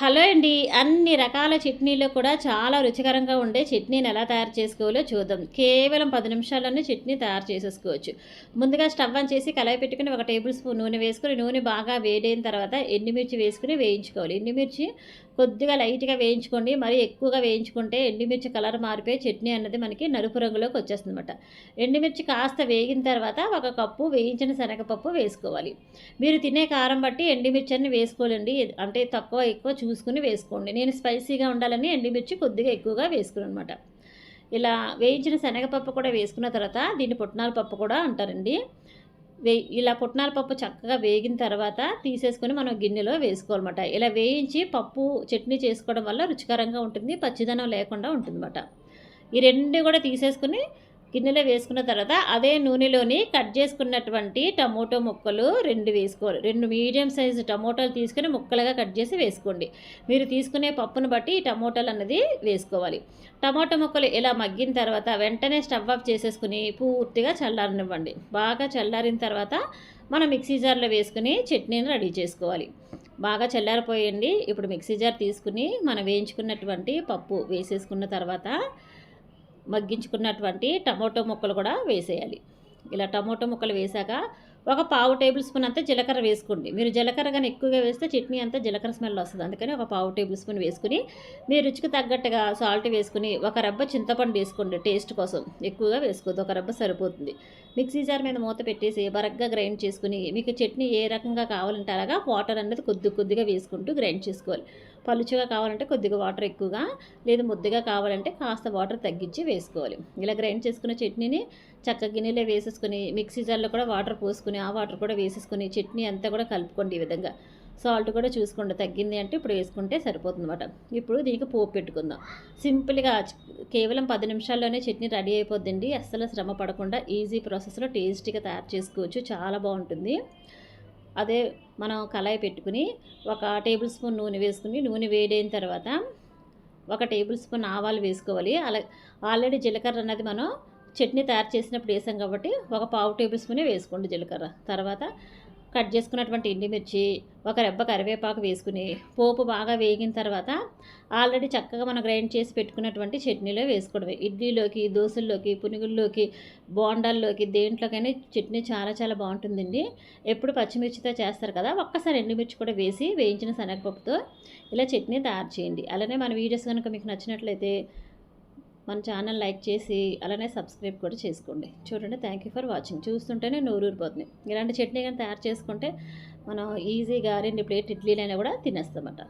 Hello అండి. అన్ని రకాల చట్నీలు కూడా చాలా రుచికరంగా ఉండే చట్నీని ఎలా తయారు చేసుకోవాలో చూద్దాం. కేవలం పది నిమిషాల్లోనే చట్నీ తయారు చేసేసుకోవచ్చు. ముందుగా స్టవ్ ఆన్ చేసి కలాయి పెట్టుకుని ఒక టేబుల్ స్పూన్ నూనె వేసుకుని నూనె బాగా వేడైన తర్వాత ఎండుమిర్చి వేసుకుని వేయించుకోవాలి. ఎండుమిర్చి కొద్దిగా లైట్గా వేయించుకోండి. మరి ఎక్కువగా వేయించుకుంటే ఎండుమిర్చి కలర్ మారిపోయి చట్నీ అన్నది మనకి నలుపు రంగులోకి వచ్చేస్తుంది అనమాట ఎండుమిర్చి కాస్త వేగిన తర్వాత ఒక కప్పు వేయించిన శనగపప్పు వేసుకోవాలి. మీరు తినే కారం బట్టి ఎండుమిర్చి అన్ని వేసుకోవాలండి. అంటే తక్కువ ఎక్కువ చూసుకుని వేసుకోండి. నేను స్పైసీగా ఉండాలని ఎండుమిర్చి కొద్దిగా ఎక్కువగా వేసుకున్నాను అనమాట ఇలా వేయించిన శనగపప్పు కూడా వేసుకున్న తర్వాత దీన్ని పుట్నాల పప్పు కూడా అంటారండి. వే ఇలా పుట్నాల పప్పు చక్కగా వేగిన తర్వాత తీసేసుకొని మనం గిన్నెలో వేసుకోవాలన్నమాట. ఇలా వేయించి పప్పు చట్నీ చేసుకోవడం వల్ల రుచికరంగా ఉంటుంది పచ్చిదనం లేకుండా ఉంటుందన్నమాట. ఈ రెండు కూడా తీసేసుకుని గిన్నెలో వేసుకున్న తర్వాత అదే నూనెలోని కట్ చేసుకున్నటువంటి టమోటో ముక్కలు రెండు వేసుకోవాలి రెండు మీడియం సైజు టమోటాలు తీసుకుని ముక్కలుగా కట్ చేసి వేసుకోండి. మీరు తీసుకునే పప్పును బట్టి ఈ టమోటాలు అన్నది వేసుకోవాలి. టమోటా ముక్కలు ఇలా మగ్గిన తర్వాత వెంటనే స్టవ్ ఆఫ్ చేసేసుకుని పూర్తిగా చల్లారనివ్వండి. బాగా చల్లారిన తర్వాత మనం మిక్సీ జార్లో వేసుకుని చట్నీని రెడీ చేసుకోవాలి. బాగా చల్లారిపోయండి. ఇప్పుడు మిక్సీ జార్ తీసుకుని మనం వేయించుకున్నటువంటి పప్పు వేసేసుకున్న తర్వాత మగ్గించుకున్నటువంటి టమోటో ముక్కలు కూడా వేసేయాలి. ఇలా టమోటో ముక్కలు వేసాక ఒక పావు టేబుల్ స్పూన్ అంతా జీలకర్ర వేసుకోండి. మీరు జీలకర్ర కానీ ఎక్కువగా వేస్తే చట్నీ అంతా జీలకర్ర స్మెల్ వస్తుంది. అందుకని ఒక పావు టేబుల్ స్పూన్ వేసుకుని మీ రుచికి తగ్గట్టుగా సాల్ట్ వేసుకుని ఒక రబ్బ చింతపండు వేసుకోండి టేస్ట్ కోసం. ఎక్కువగా వేసుకోవద్దు. ఒక రబ్బ సరిపోతుంది. మిక్సీ జార్ మీద మూత పెట్టేసి బరగ్గా గ్రైండ్ చేసుకుని మీకు చట్నీ ఏ రకంగా కావాలంటే అలాగా వాటర్ అనేది కొద్ది కొద్దిగా వేసుకుంటూ గ్రైండ్ చేసుకోవాలి. పలుచుగా కావాలంటే కొద్దిగా వాటర్ ఎక్కువగా లేదు ముద్దగా కావాలంటే కాస్త వాటర్ తగ్గించి వేసుకోవాలి. ఇలా గ్రైండ్ చేసుకున్న చట్నీని చక్క గిన్నెలో వేసేసుకుని మిక్సీ జార్లో కూడా వాటర్ పోసుకుని ఆ వాటర్ కూడా వేసేసుకుని చట్నీ అంతా కూడా కలుపుకోండి ఈ విధంగా. సాల్ట్ కూడా చూసుకోండి తగ్గింది అంటే ఇప్పుడు వేసుకుంటే సరిపోతుంది అనమాట ఇప్పుడు దీనికి పోపు పెట్టుకుందాం. సింపుల్గా కేవలం పది నిమిషాల్లోనే చట్నీ రెడీ అయిపోద్దండి. అస్సలు శ్రమ పడకుండా ఈజీ ప్రాసెస్లో టేస్టీగా తయారు చేసుకోవచ్చు. చాలా బాగుంటుంది. అదే మనం కళాయి పెట్టుకుని ఒక టేబుల్ స్పూన్ నూనె వేసుకుని నూనె వేడైన తర్వాత ఒక టేబుల్ స్పూన్ ఆవాలు వేసుకోవాలి. అలా ఆల్రెడీ జీలకర్ర అన్నది మనం చట్నీ తయారు చేసినప్పుడు వేసాం కాబట్టి ఒక పావు టేబుల్ స్పూనే వేసుకోండి జీలకర్ర. తర్వాత కట్ చేసుకున్నటువంటి ఎండుమిర్చి ఒక రెబ్బ కరివేపాకు వేసుకుని పోపు బాగా వేగిన తర్వాత ఆల్రెడీ చక్కగా మనం గ్రైండ్ చేసి పెట్టుకున్నటువంటి చట్నీలో వేసుకోవడమే. ఇడ్లీలోకి దోశల్లోకి పునుగుల్లోకి బోండాల్లోకి దేంట్లోకైనా చట్నీ చాలా చాలా బాగుంటుందండి. ఎప్పుడు పచ్చిమిర్చితో చేస్తారు కదా ఒక్కసారి ఎండుమిర్చి కూడా వేసి వేయించిన శనగపప్పుతో ఇలా చట్నీ తయారు చేయండి. అలానే మన వీడియోస్ కనుక మీకు నచ్చినట్లయితే మన ఛానల్ లైక్ చేసి అలానే సబ్స్క్రైబ్ కూడా చేసుకోండి. చూడండి థ్యాంక్ యూ ఫర్ వాచింగ్ చూస్తుంటేనే నోరూరిపోతుంది. ఇలాంటి చట్నీ కానీ తయారు చేసుకుంటే మనం ఈజీగా రెండు ప్లేట్ ఇడ్లీలైనా కూడా తినేస్తామట.